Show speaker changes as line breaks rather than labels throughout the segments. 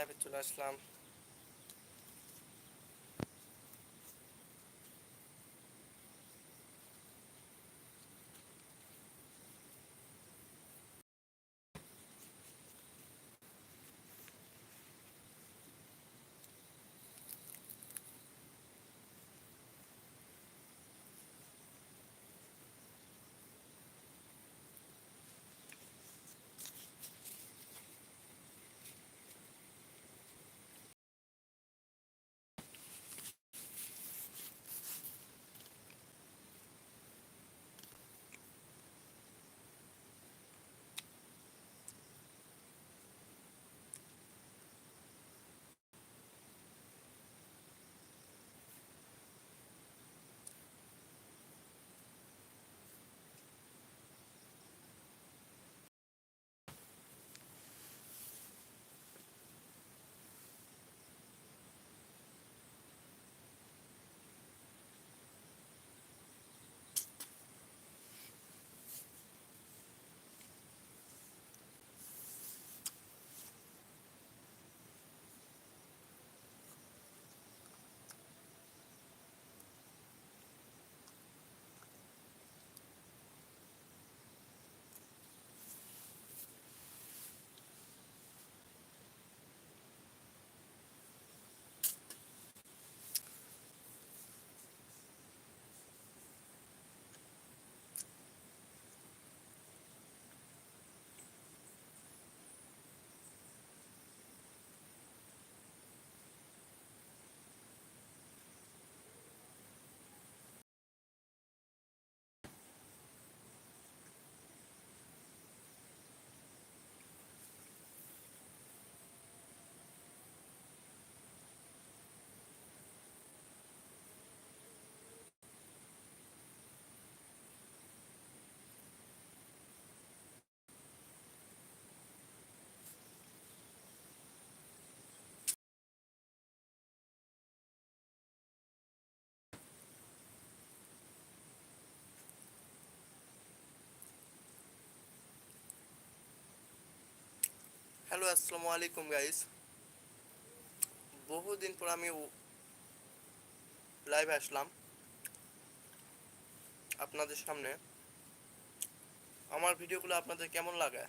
লাইভে চলে আসলাম হ্যালো আসসালামু আলাইকুম গাইস বহুদিন পর আমি লাইভে আসলাম আপনাদের সামনে। আমার ভিডিওগুলো আপনাদের কেমন লাগে?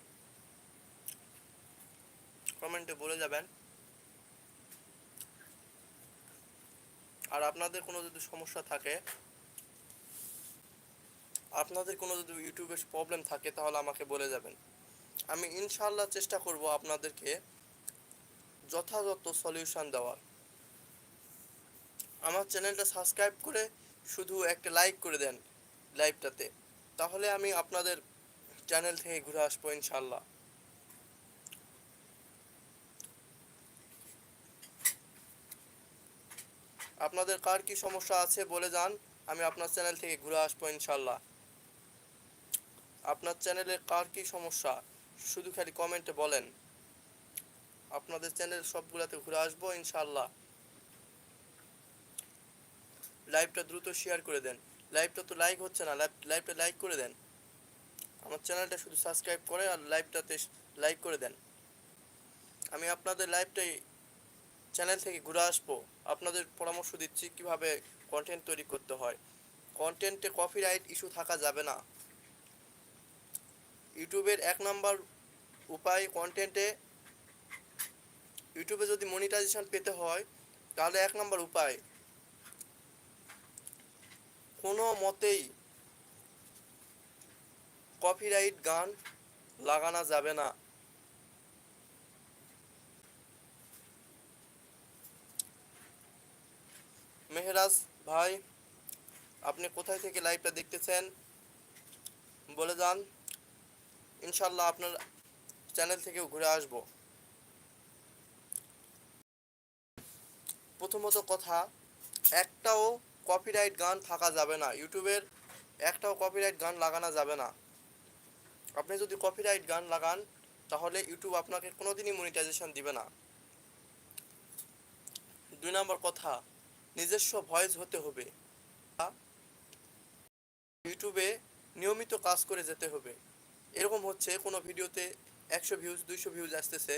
কমেন্টে বলে যাবেন। আর আপনাদের কোনো যদি সমস্যা থাকে, আপনাদের কোনো যদি ইউটিউবে প্রবলেম থাকে, তাহলে আমাকে বলে যাবেন। আমি ইনশাল্লাহ চেষ্টা করব আপনাদেরকে যথাযথ সলিউশন দেওয়ার। আমার চ্যানেলটা সাবস্ক্রাইব করে শুধু একটা লাইক করে দেন লাইভটাতে, তাহলে আমি আপনাদের চ্যানেল থেকে ঘুরে আসব ইনশাল্লাহ আপনাদের কার কি সমস্যা আছে বলে যান, আমি আপনার চ্যানেল থেকে ঘুরে আসব ইনশাল্লাহ আপনার চ্যানেলে কার কি সমস্যা? শুধু খালি কমেন্টে বলেন। আপনাদের চ্যানেল সবগুলাতে ঘুরে আসব ইনশাল্লাহ লাইভটা দ্রুত শেয়ার করে দেন। লাইভটা তো লাইক হচ্ছে না, লাইভ লাইভটা লাইক করে দেন। আমার চ্যানেলটা শুধু সাবস্ক্রাইব করে আর লাইভটাতে লাইক করে দেন। আমি আপনাদের লাইভটাই চ্যানেল থেকে ঘুরে আসব। আপনাদের পরামর্শ দিচ্ছি কীভাবে কন্টেন্ট তৈরি করতে হয়। কন্টেন্টে কপিরাইট ইস্যু থাকা যাবে না। ইউটিউবের এক নাম্বার উপায় কন্টেন্টে ইউটিউবে যদি মনিটাইজেশন পেতে হয়, তাহলে এক নম্বর উপায়, কোনো মতেই কপিরাইট গান লাগানো যাবে না। মেহরাজ ভাই, আপনি কোথায় থেকে লাইভটা দেখতেছেন? বলে যান। ইনশাল্লাহ আপনার চ্যানেল থেকেও ঘুরে আসব। প্রথমত কথা, একটাও কপিরাইট গান থাকা যাবে না। ইউটিউবের একটাও কপিরাইট গান লাগানো যাবে না। আপনি যদি কপিরাইট গান লাগান, তাহলে ইউটিউব আপনাকে কোনোদিনই মনিটাইজেশন দিবে না। দুই নম্বর কথা, নিজস্ব ভয়েস হতে হবে। ইউটিউবে নিয়মিত কাজ করে যেতে হবে। এরকম হচ্ছে কোনো ভিডিওতে একশো ভিউজ দুইশো ভিউজ আসতেছে।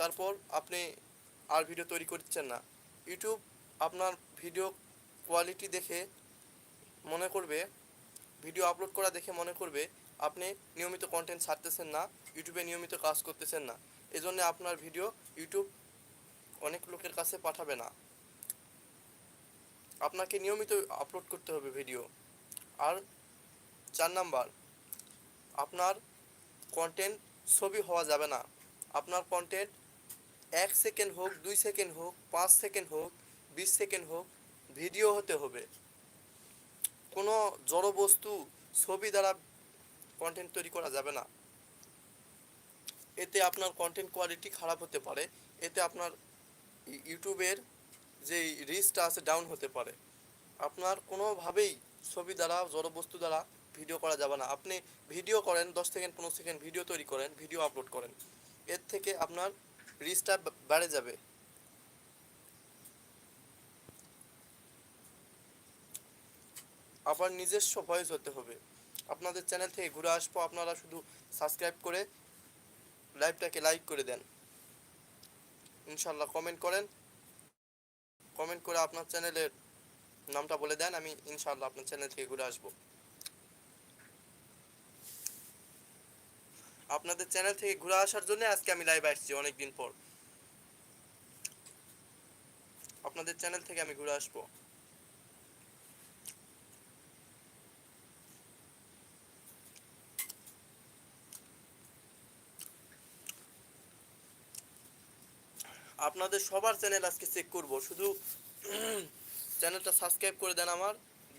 তারপর আপনি আর ভিডিও তৈরি করছেন না। ইউটিউব আপনার ভিডিও কোয়ালিটি দেখে মনে করবে ভিডিও আপলোড করা দেখে মনে করবে, আপনি নিয়মিত কন্টেন্ট ছাড়তেছেন না ইউটিউবে নিয়মিত কাজ করতেছেন না। এজন্য আপনার ভিডিও ইউটিউব অনেক লোকের কাছে পাঠাবে না। আপনাকে নিয়মিত আপলোড করতে হবে ভিডিও আর চার নাম্বার, আপনার কন্টেন্ট ছবি হওয়া যাবে না। আপনার কন্টেন্ট এক সেকেন্ড হোক, দুই সেকেন্ড হোক, পাঁচ সেকেন্ড হোক, বিশ সেকেন্ড হোক ভিডিও হতে হবে। কোনো জড় বস্তু, ছবি দ্বারা কন্টেন্ট তৈরি করা যাবে না। এতে আপনার কন্টেন্ট কোয়ালিটি খারাপ হতে পারে। এতে আপনার ইউটিউবের যে রিচটা আছে ডাউন হতে পারে। আপনার কোনোভাবেই ছবি দ্বারা, জড় বস্তু দ্বারা ভিডিও করা যাবে না। আপনি ভিডিও করেন, দশ সেকেন্ড, পনেরো সেকেন্ড ভিডিও তৈরি করেন, ভিডিও আপলোড করেন। এর থেকে আপনার রিচটা বেড়ে যাবে। আবার নিজস্ব ভয়েস হতে হবে। আপনাদের চ্যানেল থেকে ঘুরে আসব, আপনারা শুধু সাবস্ক্রাইব করে লাইভটাকে লাইক করে দেন। ইনশাল্লাহ কমেন্ট করেন। কমেন্ট করে আপনার চ্যানেলের নামটা বলে দেন, আমি ইনশাল্লাহ আপনার চ্যানেল থেকে ঘুরে আসব। আপনাদের চ্যানেল থেকে ঘুরে আসার জন্য আজকে আমি লাইভ আসছি অনেকদিন পর। আপনাদের চ্যানেল থেকে আমি ঘুরে আসব। আপনাদের সবার চ্যানেল আজকে চেক করব। শুধু চ্যানেলটা সাবস্ক্রাইব করে দেন আমার।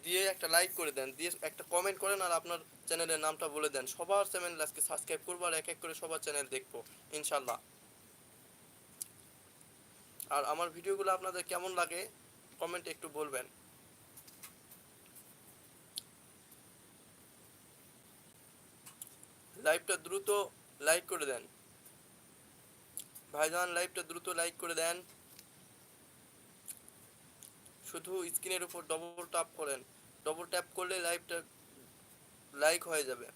দিয়ে একটা লাইক করে দেন, দিয়ে একটা কমেন্ট করেন আর আপনার চ্যানেলের নামটা বলে দেন। সবার চ্যানেল আজকে সাবস্ক্রাইব করব আর এক এক করে সবার চ্যানেল দেখব ইনশাল্লাহ আর আমার ভিডিওগুলো আপনাদের কেমন লাগে কমেন্টে একটু বলবেন। লাইভটা দ্রুত লাইক করে দেন। ভাইজান লাইভটা দ্রুত লাইক করে দেন। শুধু স্ক্রিনের উপর ডবল ট্যাপ করেন। ডবল ট্যাপ করলে লাইভটা লাইক হয়ে যাবে।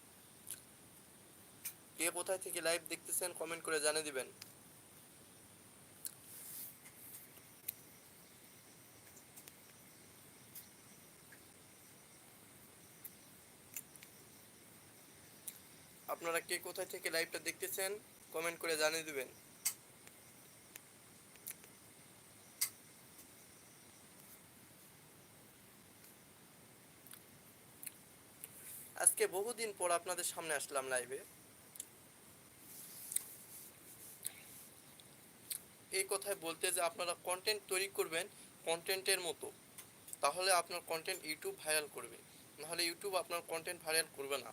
কে কোথায় থেকে লাইভ দেখতেছেন কমেন্ট করে জানিয়ে দিবেন। আপনারা কে কোথায় থেকে লাইভটা দেখতেছেন কমেন্ট করে জানিয়ে দিবেন। আজকে বহুদিন পর আপনাদের সামনে আসলাম লাইভে এই কথায় বলতে যে আপনারা কন্টেন্ট তৈরি করবেন কন্টেন্টের মতো। তাহলে আপনার কন্টেন্ট ইউটিউব ভাইরাল করবে। নাহলে ইউটিউব আপনার কন্টেন্ট ভাইরাল করবে না।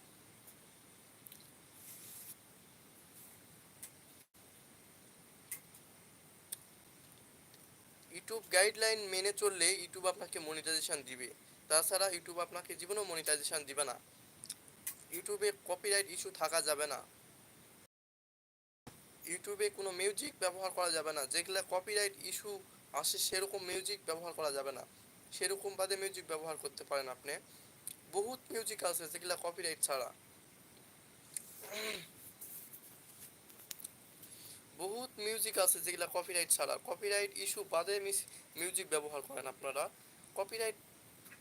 ইউটিউব গাইডলাইন মেনে চললে ইউটিউব আপনাকে মনিটাইজেশন দিবে। তাছাড়া ইউটিউব আপনাকে জীবনেও মনিটাইজেশন দিবে না। ইউটিউবে কপিরাইট ইস্যু থাকা যাবে না। ইউটিউবে কোনো মিউজিক ব্যবহার করা যাবে না। যেগুলা কপিরাইট ইস্যু আসে, সেরকম মিউজিক ব্যবহার করা যাবে না। সেরকম বাদে মিউজিক ব্যবহার করতে পারেন আপনি। বহুত মিউজিক আছে যেগুলা কপিরাইট ছাড়া। বহুত মিউজিক আছে যেগুলা কপিরাইট ছাড়া। কপিরাইট ইস্যু বাদে মিউজিক ব্যবহার করেন আপনারা। কপিরাইট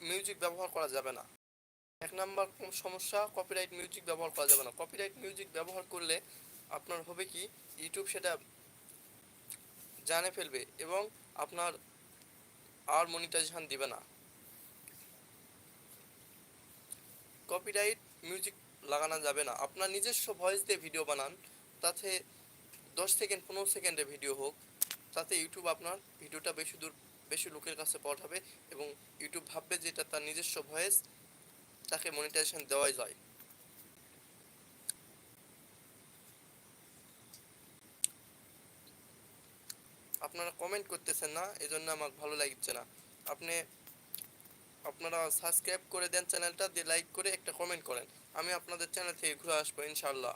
মিউজিক ব্যবহার করা যাবে না। এক নাম্বার সমস্যা কপিরাইট মিউজিক ব্যবহার করা যাবে না। কপিরাইট মিউজিক ব্যবহার করলে আপনার হবে কি ইউটিউব সেটা জানে ফেলবে এবং আপনার আর মনিটাইজেশন দিবে না। কপিরাইট মিউজিক লাগানো যাবে না। আপনার নিজস্ব ভয়েস দিয়ে ভিডিও বানান, তাতে দশ সেকেন্ড পনেরো সেকেন্ডে ভিডিও হোক, তাতে ইউটিউব আপনার ভিডিওটা বেশি দূর, বেশি লোকের কাছে পাঠাবে এবং ইউটিউব ভাববে যে এটা তার নিজস্ব ভয়েস তাকে মনিটাইজেশন দেওয়াই যায়। আপনারা কমেন্ট করতেছেন না এই জন্য আমার ভালো লাগছে না। আপনি, আপনারা সাবস্ক্রাইব করে দেন চ্যানেলটা দিয়ে লাইক করে একটা কমেন্ট করেন। আমি আপনাদের চ্যানেল থেকে ঘুরে আসব ইনশাল্লাহ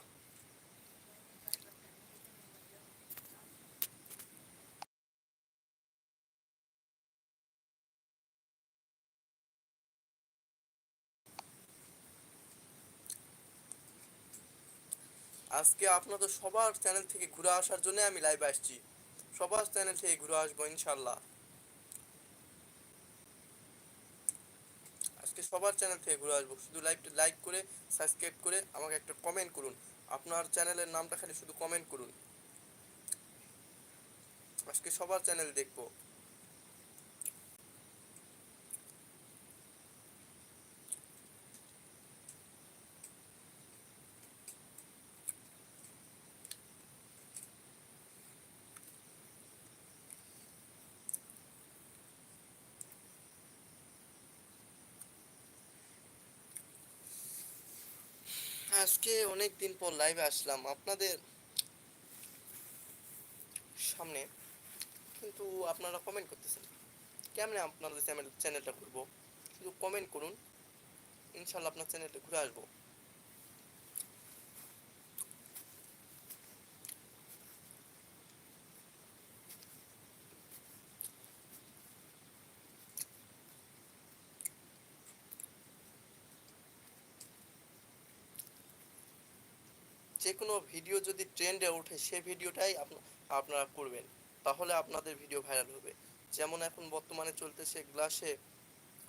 আজকে আপনাদের সবার চ্যানেল থেকে ঘুরে আসার জন্য আমি লাইভে আসছি। সবার চ্যানেল থেকে ঘুরে আসব ইনশাল্লাহ আজকে সবার চ্যানেল থেকে ঘুরে আসব। শুধু লাইভটা লাইক করে সাবস্ক্রাইব করে আমাকে একটা কমেন্ট করুন। আপনার চ্যানেলের নামটা খালি শুধু কমেন্ট করুন। আজকে সবার চ্যানেল দেখব। আজকে অনেক দিন পর লাইভে আসলাম আপনাদের সামনে। কিন্তু আপনারা কমেন্ট করতেছেন, কেমনে আপনাদের চ্যানেল চ্যানেলটা ঘুরবো শুধু কমেন্ট করুন। ইনশাল্লাহ আপনার চ্যানেলটা ঘুরে আসব যে কোনো ভিডিও যদি ট্রেন্ডে ওঠে, সে ভিডিওটাই আপনারা করবেন। তাহলে আপনাদের ভিডিও ভাইরাল হবে। যেমন এখন বর্তমানে চলতেছে গ্লাসে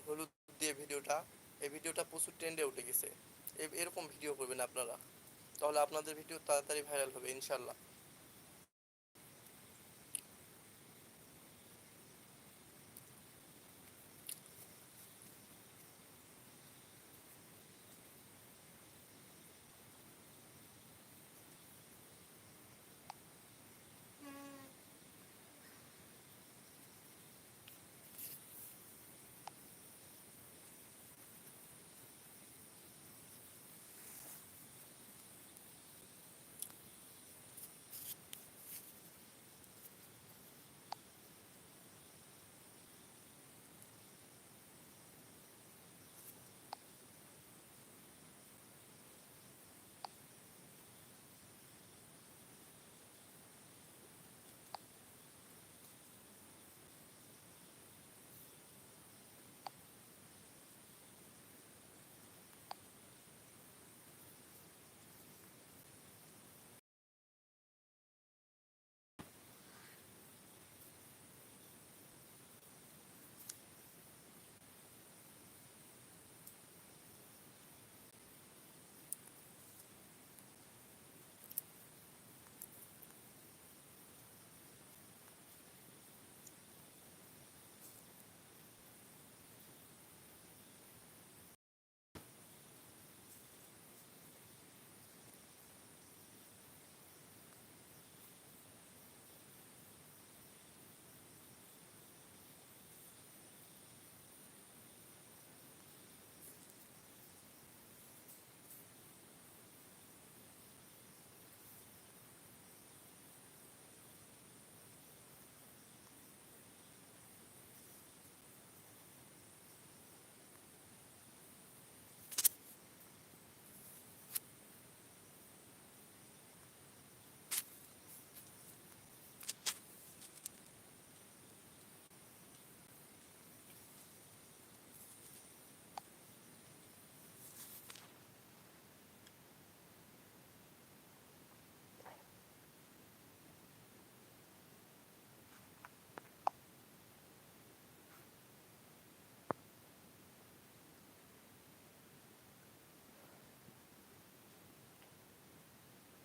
হলুদ দিয়ে ভিডিওটা এই ভিডিওটা প্রচুর ট্রেন্ডে উঠে গেছে। এরকম ভিডিও করবেন আপনারা। তাহলে আপনাদের ভিডিও তাড়াতাড়ি ভাইরাল হবে ইনশাল্লাহ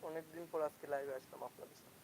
অনেকদিন পর আজকে লাইভে আসলাম আপনাদের সাথে